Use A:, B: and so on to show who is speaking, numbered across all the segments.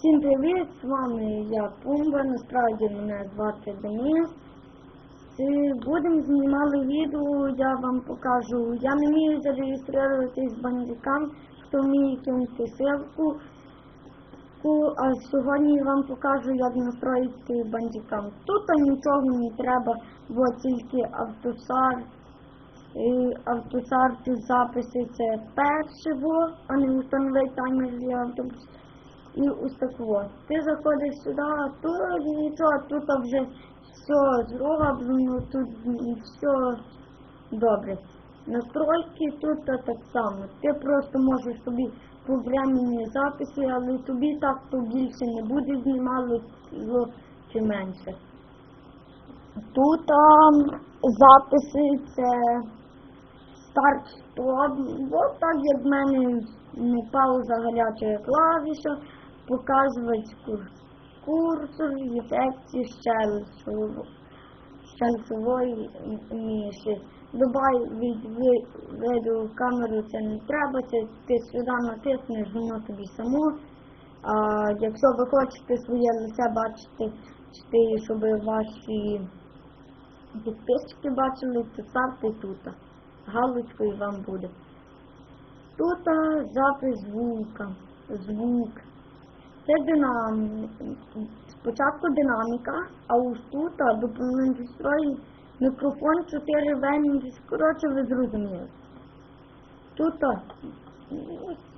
A: Всім привіт! З вами я Пумба, насправді мене звати Денис. Будемо знімати відео, я вам покажу. Я не вмію зареєструватись з бандикам, хто вміє кинути ссылку. А сьогодні я вам покажу, як настроїти бандикам. Тут нічого не треба, бо тільки автосар. І автосарти записи це першого, а не установити таймер для автобусу. І ось такого. Ти заходиш сюди, а тут нічого, тут вже все зроблено, тут все добре. Настройки тут так само. Ти просто можеш собі времени записи, але тобі так то більше не буде знімало чи менше. Тут а, записи це старт стоп. Ось так як в мене не пауза гаряча клавіша, показувати кур, курсор, ефекті щелчу- щелчової міші. Добавь від ви- виду камеру це не треба, це ти сюди натиснеш, воно тобі само. А якщо ви хочете своє лице бачити, чи щоб ваші підписчики бачили, то ставте тут. Галочкою вам буде. Тут запис звука. Звук. Це динам... Спочатку динаміка, а ось тут а, доповнений строї мікрофон 4 венді. Коротше, ви зрозуміли. Тут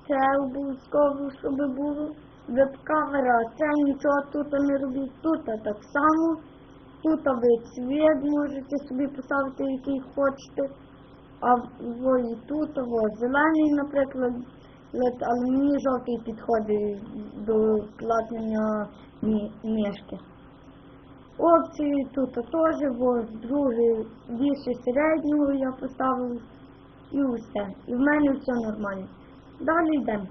A: це обов'язково, щоб було веб-камера, це нічого тут не робіть. Тут так само. Тут ви цвіт можете собі поставити, який хочете. А і тут во, зелений, наприклад, але мені жовтий підходить до платнення мішки. Опції тут теж, во, другий більше середнього я поставив і усе. І в мене все нормально. Далі йдемо.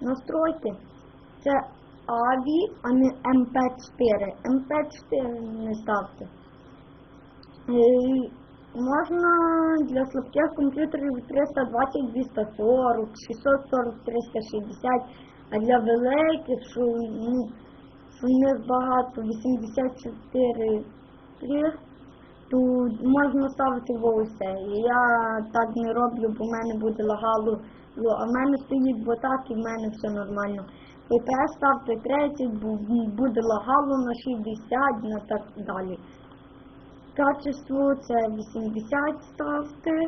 A: Настройки. Це AVI, а не MP4. MP4 не ставте. Е, Можна для слабких комп'ютерів 320, 240, 640, 360, а для великих, що, в них багато, 84, 3, то можна ставити вовсе. І я так не роблю, бо в мене буде лагало. Ну, А в мене стоїть бо так і в мене все нормально. ППС ставте 30, бо буде лагало на 60, на так далі. Качество це 80 ставте.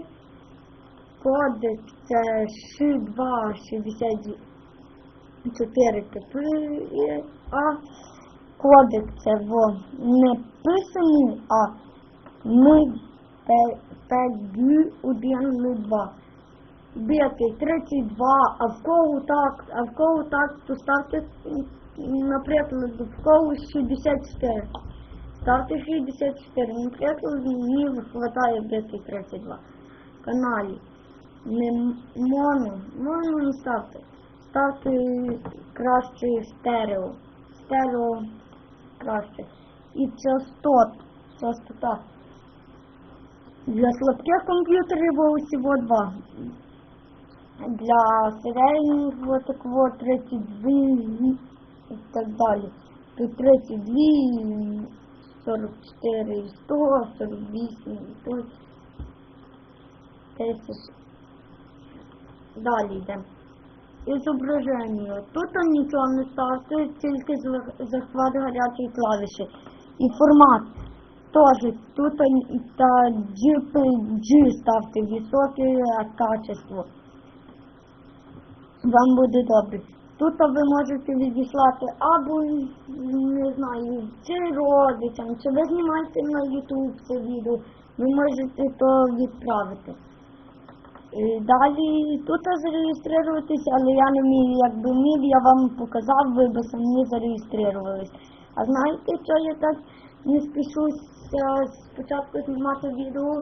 A: Кодек це 62 64 ТП. А кодек це не писаний, а ми ПГ 1 2. 32, а в кого так, а в кого так, то ставте, наприклад, в кого 64. Ставте 64, наприклад, мені вистачає бити 32. Каналі. Не моно, моно не ставте. Ставте краще стерео. Стерео краще. І частот, частота. Для слабких комп'ютерів усього два. Для середніх вот такого 32 і так далі. Тут 32, 44, 100, 48, 100, 10. Далі йде. Ізображення. Тут нічого не ставте, тільки зах- захват гарячої клавіші. І формат. Теж тут та JPG ставте високе качество. Вам буде добре. Тут ви можете відіслати або, не знаю, чи родичам, чи ви знімаєте на YouTube це відео, ви можете то відправити. Далі тут зареєструватися, але я не вмію, якби вмів, я вам показав, ви б самі зареєструвались. А знаєте, що я так не спішуся спочатку знімати відео?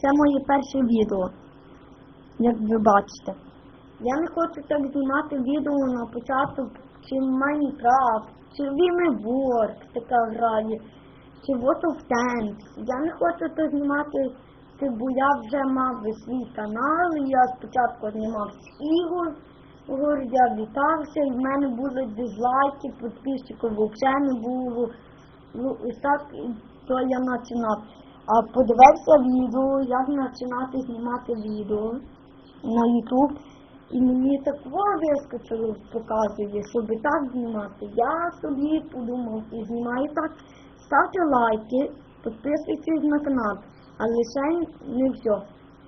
A: Це моє перше відео, як ви бачите. Я не хочу так знімати відео на початок, чи Майнкрафт, чи VMWorks така грає, чи World of Tanks. Я не хочу то знімати, бо я вже мав свій канал, я спочатку знімав ігор, Говорю, я вітався, і в мене були дизлайки, підписчиків взагалі не було. Ну, і так, то я починав. А подивився відео, як починати знімати відео на YouTube. І мені так вискочило, показує, щоб так знімати. Я собі подумав і знімаю так. Ставте лайки, підписуйтесь на канал. Але ще не все.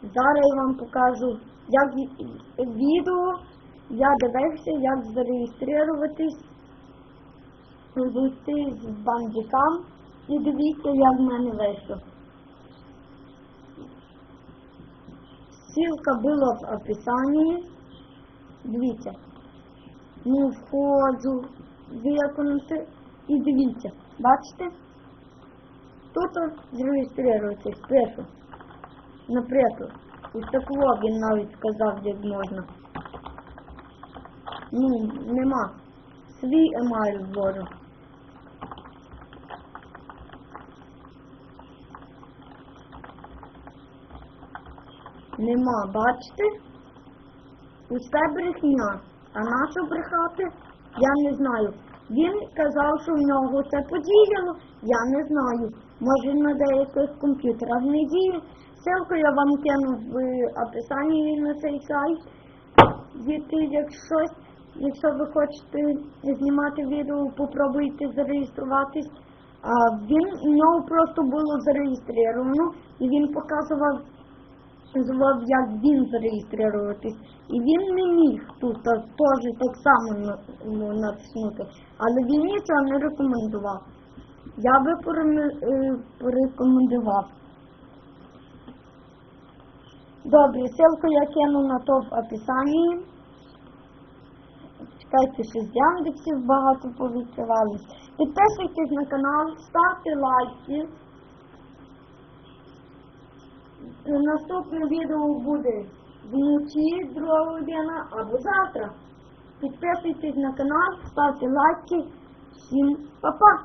A: Зараз я вам покажу, як відео я дивився, як зареєструватись, зайти з бандикам і дивіться, як в мене вийшло. Ссылка була в описании. Дивіться. Ну, входжу, виконати і дивіться. Бачите? Тут зареєструйтесь, пишу. Наприклад, ось такого він навіть сказав, як можна. Ну, нема. Свій емаль ввожу. Нема, бачите? Усе брехня. А нащо брехати? Я не знаю. Він казав, що в нього це подіяло. Я не знаю. Може на деяких комп'ютерах не діє. Ссылку я вам кину в описанні на цей сайт. Діти, якщо, якщо ви хочете знімати відео, попробуйте зареєструватись. А він у нього просто було зареєстровано і він показував звав, як він зареєструватись. І він не міг тут теж так само ну, натиснути. Але він нічого не рекомендував. Я би е, порекомендував. Добре, ссылку я кину на то в описанні. Чекайте, що з Яндексів багато повідкривались. Підписуйтесь на канал, ставте лайки. Наступне відео буде вночі 2 година або завтра. Підписуйтесь на канал, ставте лайки. Всім па-па!